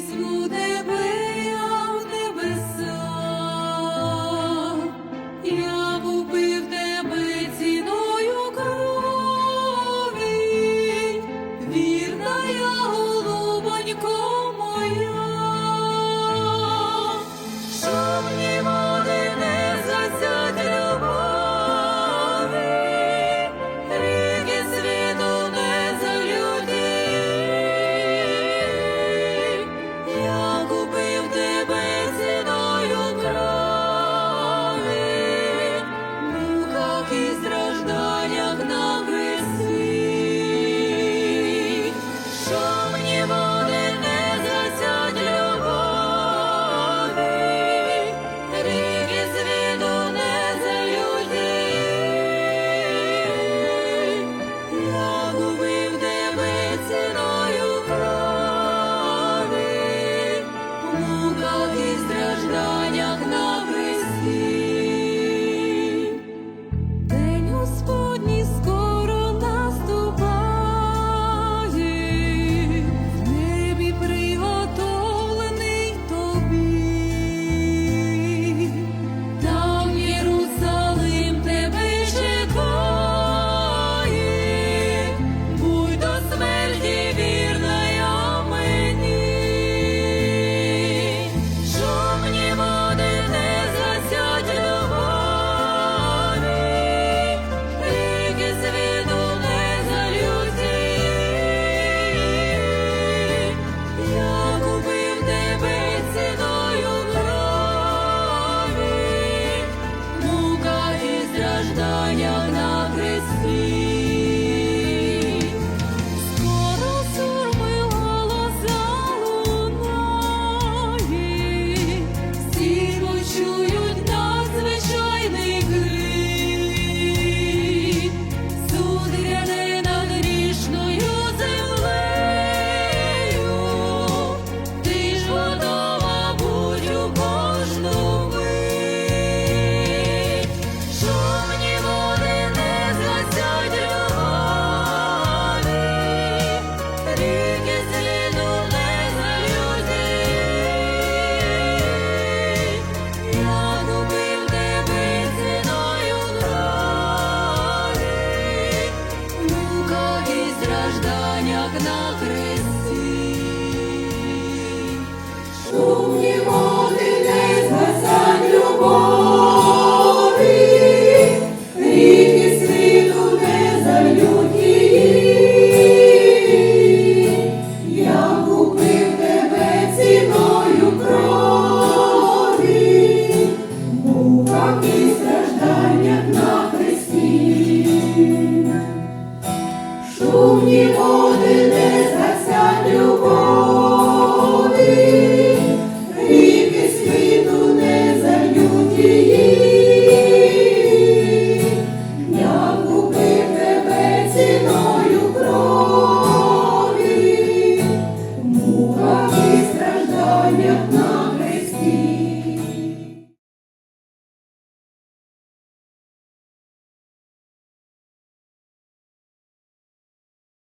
колись буде. another шумні води не засядь любов.